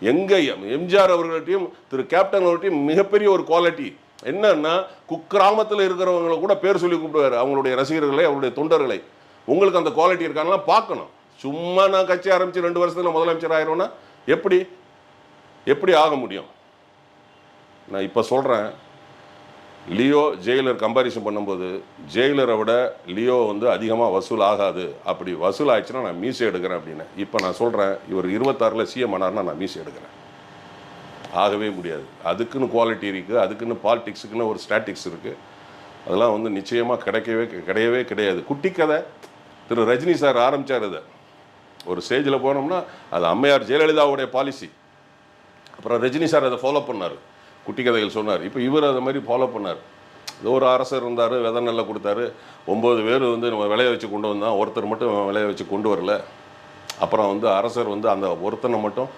எங்கே எம்ஜிஆர் அவர்கள்ட்டையும் திரு கேப்டன் அவர்கள்ட்டையும் மிகப்பெரிய ஒரு குவாலிட்டி என்னன்னா குக்கிராமத்தில் இருக்கிறவங்களை கூட பேர் சொல்லி கூப்பிடுவார். அவங்களுடைய ரசிகர்களை அவருடைய தொண்டர்களை. உங்களுக்கு அந்த குவாலிட்டி இருக்காங்களா பார்க்கணும். சும்மா நான் கட்சி ஆரம்பித்து ரெண்டு வருஷத்தில் முதலமைச்சர் ஆயிரும்னா எப்படி? எப்படி ஆக முடியும்? நான் இப்போ சொல்கிறேன் லியோ ஜெயிலர் கம்பாரிசன் பண்ணும்போது ஜெயிலரை விட லியோ வந்து அதிகமாக வசூல் ஆகாது. அப்படி வசூல் ஆயிடுச்சுன்னா நான் மீசை எடுக்கிறேன் அப்படின்னு. இப்போ நான் சொல்கிறேன் இவர் இருபத்தாறில் சிஎம் ஆனார்னா நான் மீசை எடுக்கிறேன். ஆகவே முடியாது. அதுக்குன்னு குவாலிட்டி இருக்குது அதுக்குன்னு பாலிடிக்ஸுக்குன்னு ஒரு ஸ்டாட்டிக்ஸ் இருக்குது அதெல்லாம் வந்து நிச்சயமாக கிடைக்கவே கிடையவே கிடையாது. குட்டி கதை. திரு ரஜினி சார் ஆரம்பித்தார் இதை. ஒரு ஸ்டேஜில் போனோம்னா அது அம்மையார் ஜெயலலிதாவுடைய பாலிசி அப்புறம் ரஜினி சார் அதை ஃபாலோ பண்ணார். குட்டி கதைகள் சொன்னார். இப்போ இவர் அதை மாதிரி ஃபாலோ பண்ணார். ஏதோ ஒரு அரசர் இருந்தார் விதை நல்லா கொடுத்தாரு. ஒம்பது பேர் வந்து நம்ம விளைய வச்சு கொண்டு வந்தான் ஒருத்தர் மட்டும் விளைய வச்சு கொண்டு வரல. அப்புறம் வந்து அரசர் வந்து அந்த ஒருத்தனை மட்டும்